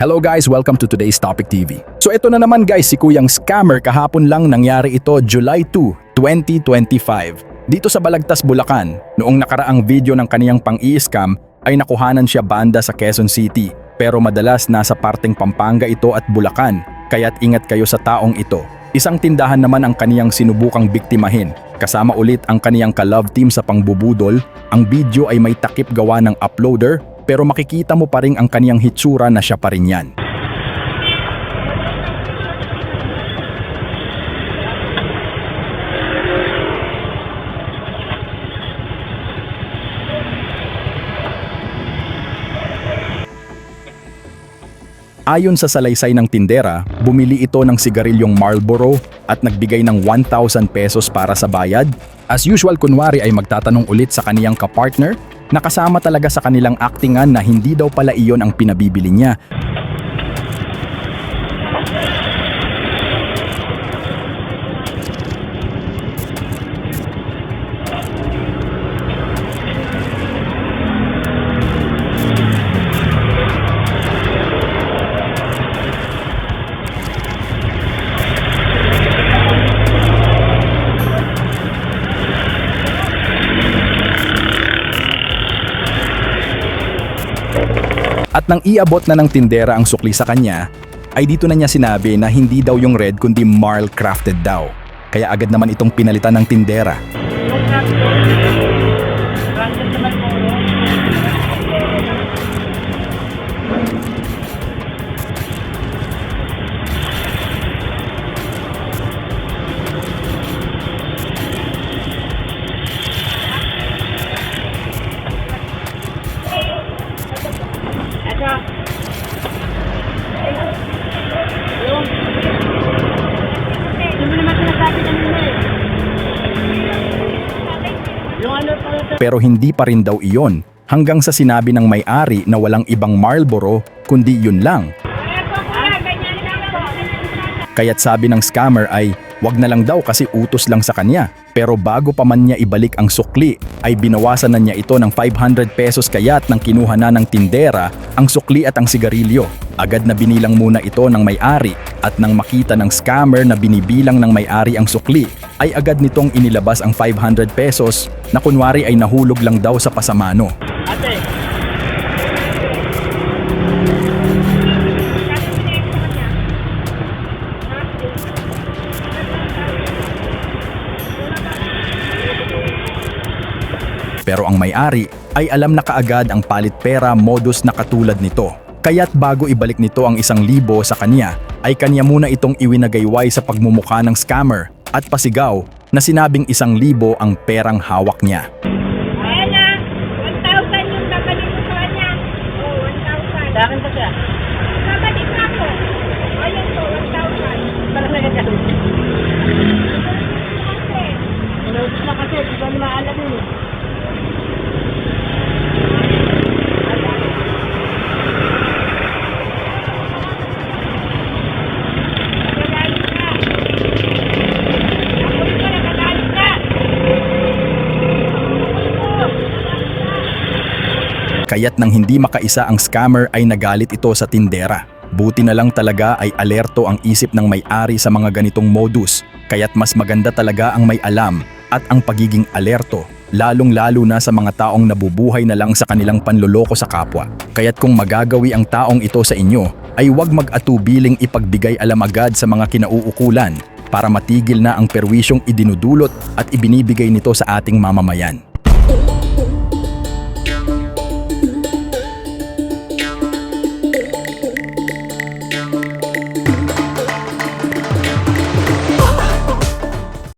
Hello guys, welcome to today's Topic TV. So ito na naman guys, si Kuyang Scammer kahapon lang nangyari ito July 2, 2025. Dito sa Balagtas, Bulacan, noong nakaraang video ng kaniyang pang-i-scam ay nakuhanan siya banda sa Quezon City. Pero madalas nasa parteng Pampanga ito at Bulacan, kaya't ingat kayo sa taong ito. Isang tindahan naman ang kaniyang sinubukang biktimahin. Kasama ulit ang kaniyang ka-love team sa pangbubudol. Ang video ay may takip gawa ng uploader pero makikita mo pa rin ang kaniyang hitsura na siya pa rin yan. Ayon sa salaysay ng tindera, bumili ito ng sigarilyong Marlboro at nagbigay ng 1,000 pesos para sa bayad. As usual, kunwari ay magtatanong ulit sa kaniyang kapartner na kasama talaga sa kanilang actingan na hindi daw pala iyon ang pinabibili niya. At nang iabot na ng tindera ang sukli sa kanya, ay dito na niya sinabi na hindi daw yung red kundi Marl crafted daw. Kaya agad naman itong pinalitan ng tindera. Pero hindi pa rin daw iyon hanggang sa sinabi ng may-ari na walang ibang Marlboro kundi yun lang. Kaya't sabi ng scammer ay wag na lang daw kasi utos lang sa kanya. Pero bago pa man niya ibalik ang sukli ay binawasan na niya ito ng 500 pesos kaya't nang kinuha na ng tindera ang sukli at ang sigarilyo. Agad na binilang muna ito ng may-ari at nang makita ng scammer na binibilang ng may-ari ang sukli ay agad nitong inilabas ang 500 pesos na kunwari ay nahulog lang daw sa pasamano. Ate. Pero ang may-ari ay alam na kaagad ang palit pera modus na katulad nito. Kaya't bago ibalik nito ang isang libo sa kanya, ay kanya muna itong iwinagayway sa pagmumukha ng scammer at pasigaw na sinabing isang libo ang perang hawak niya. Ayan na, 1,000 yung babalik ko sa kanya. Oo, 1,000. Sa akin pa siya. Kaya't nang hindi makaisa ang scammer ay nagalit ito sa tindera. Buti na lang talaga ay alerto ang isip ng may-ari sa mga ganitong modus. Kaya't mas maganda talaga ang may alam at ang pagiging alerto lalong-lalo na sa mga taong nabubuhay na lang sa kanilang panloloko sa kapwa. Kaya't kung magagawi ang taong ito sa inyo, ay huwag mag-atubiling ipagbigay alam agad sa mga kinauukulan para matigil na ang perwisyong idinudulot at ibinibigay nito sa ating mamamayan.